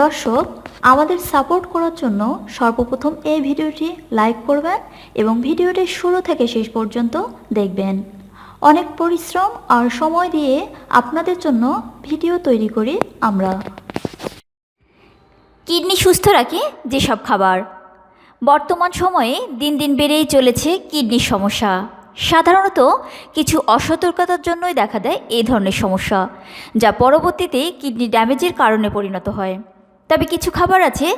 দর্শক, আমাদের সাপোর্ট করার জন্য সর্বপ্রথম এই ভিডিওটি লাইক করবেন এবং ভিডিওটি শুরু থেকে শেষ পর্যন্ত দেখবেন। অনেক পরিশ্রম আর সময় দিয়ে আপনাদের জন্য ভিডিও তৈরি করি আমরা। কিডনি সুস্থ রাখে যেসব খাবার। বর্তমান সময়ে দিন দিন বেড়েই চলেছে কিডনির সমস্যা। সাধারণত কিছু অসতর্কতার জন্যই দেখা দেয় এই ধরনের সমস্যা, যা পরবর্তীতে কিডনি ড্যামেজের কারণে পরিণত হয়। তবে কিছু খাবার আছে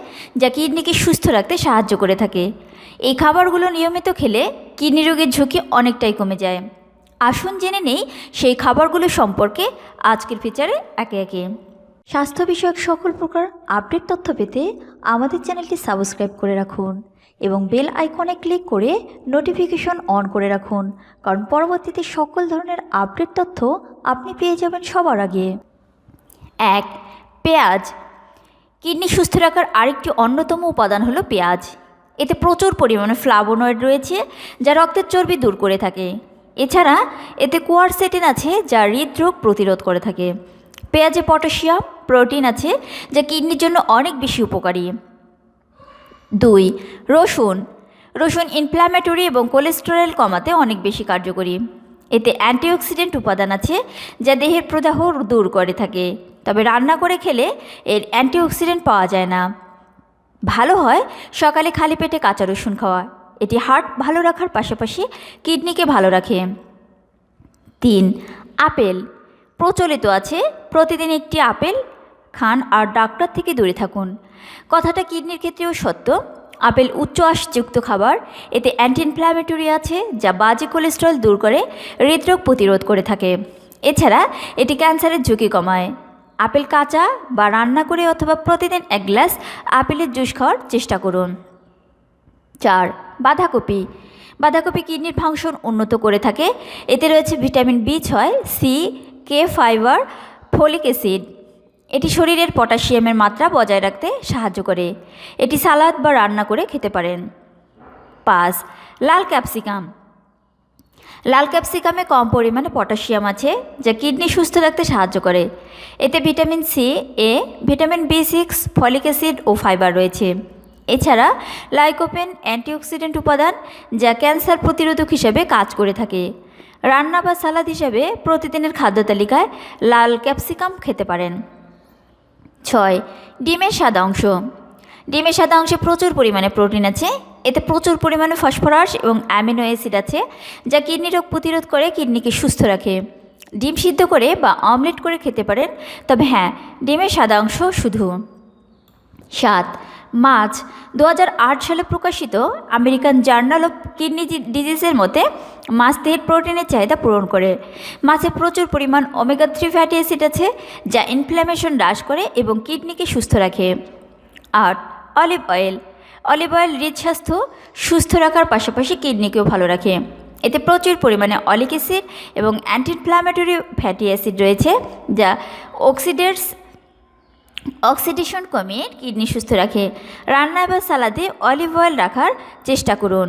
যা কিডনিকে সুস্থ রাখতে সাহায্য করে থাকে। এই খাবারগুলো নিয়মিত খেলে কিডনি রোগের ঝুঁকি অনেকটাই কমে যায়। আসুন জেনে নেই সেই খাবারগুলো সম্পর্কে আজকের ফিচারে একে একে। স্বাস্থ্য বিষয়ক সকল প্রকার আপডেট তথ্য পেতে আমাদের চ্যানেলটি সাবস্ক্রাইব করে রাখুন এবং বেল আইকনে ক্লিক করে নোটিফিকেশন অন করে রাখুন, কারণ পরবর্তীতে সকল ধরনের আপডেট তথ্য আপনি পেয়ে যাবেন সবার আগে। এক, পেঁয়াজ কিডনি সুস্থ রাখার আরেকটি অন্যতম উপাদান হলো পেঁয়াজ। এতে প্রচুর পরিমাণে ফ্লাভোনয়েড রয়েছে, যা রক্তের চর্বি দূর করে থাকে। এছাড়া এতে কোয়ারসেটিন আছে, যা হৃদরোগ প্রতিরোধ করে থাকে। পেঁয়াজে পটাশিয়াম, প্রোটিন আছে, যা কিডনির জন্য অনেক বেশি উপকারী। দুই, রসুন। রসুন ইনফ্ল্যামেটরি এবং কোলেস্টেরল কমাতে অনেক বেশি কার্যকরী। এতে অ্যান্টিঅক্সিডেন্ট উপাদান আছে যা দেহের প্রদাহ দূর করে থাকে। তবে রান্না করে খেলে এর অ্যান্টিঅক্সিডেন্ট পাওয়া যায় না। ভালো হয় সকালে খালি পেটে কাঁচা রসুন খাওয়া। এটি হার্ট ভালো রাখার পাশাপাশি কিডনিকে ভালো রাখে। তিন, আপেল। প্রচলিত আছে, প্রতিদিন একটি আপেল খান আর ডাক্তার থেকে দূরে থাকুন। কথাটা কিডনির ক্ষেত্রেও সত্য। আপেল উচ্চ আশযুক্ত খাবার। এতে অ্যান্টি ইনফ্ল্যামেটরি আছে, যা বাজে কোলেস্ট্রল দূর করে, হৃদরোগ প্রতিরোধ করে থাকে। এছাড়া, এটি ক্যান্সারের ঝুঁকি কমায়। আপেল কাঁচা বা রান্না করে অথবা প্রতিদিন এক গ্লাস আপেলের জুস খাওয়ার চেষ্টা করুন। চার, বাঁধাকপি। বাঁধাকপি কিডনির ফাংশন উন্নত করে থাকে। এতে রয়েছে ভিটামিন বি ছয়, C, K, fibre, folic acid. এটি শরীরের পটাশিয়ামের মাত্রা বজায় রাখতে সাহায্য করে। এটি সালাদ বা রান্না করে খেতে পারেন। পাঁচ, লাল ক্যাপসিকাম। লাল ক্যাপসিকামে কম পরিমাণে পটাশিয়াম আছে, যা কিডনি সুস্থ রাখতে সাহায্য করে। এতে vitamin C, A, vitamin B six, folic acid O fibre রয়েছে। এছাড়া লাইকোপেন অ্যান্টিঅক্সিডেন্ট উপাদান, যা ক্যান্সার প্রতিরোধক হিসেবে কাজ করে থাকে। রান্না বা সালাদ হিসাবে প্রতিদিনের খাদ্য তালিকায় লাল ক্যাপসিকাম খেতে পারেন। ছয়, ডিমের সাদা অংশ। ডিমের সাদা অংশে প্রচুর পরিমাণে প্রোটিন আছে। এতে প্রচুর পরিমাণে ফসফরাস এবং অ্যামিনো অ্যাসিড আছে, যা কিডনি রোগ প্রতিরোধ করে কিডনিকে সুস্থ রাখে। ডিম সিদ্ধ করে বা অমলেট করে খেতে পারেন, তবে হ্যাঁ ডিমের সাদা অংশ শুধু। সাত, মাছ। দু হাজার আট সালে প্রকাশিত আমেরিকান জার্নাল অফ কিডনি ডিজিজের মতে মাছ দেহের প্রোটিনের চাহিদা পূরণ করে। মাছে প্রচুর পরিমাণ ওমেগা থ্রি ফ্যাটি অ্যাসিড আছে, যা ইনফ্ল্যামেশন হ্রাস করে এবং কিডনিকে সুস্থ রাখে। আট অলিভ অয়েল অলিভ অয়েল হৃদ স্বাস্থ্য সুস্থ রাখার পাশাপাশি কিডনিকেও ভালো রাখে। এতে প্রচুর পরিমাণে অলিক অ্যাসিড এবং অ্যান্টি ইনফ্ল্যামেটরি ফ্যাটি অ্যাসিড রয়েছে, যা অক্সিডেটস অক্সিডেশন কমিয়ে কিডনি সুস্থ রাখে। রান্না বা সালাদে অলিভ অয়েল রাখার চেষ্টা করুন।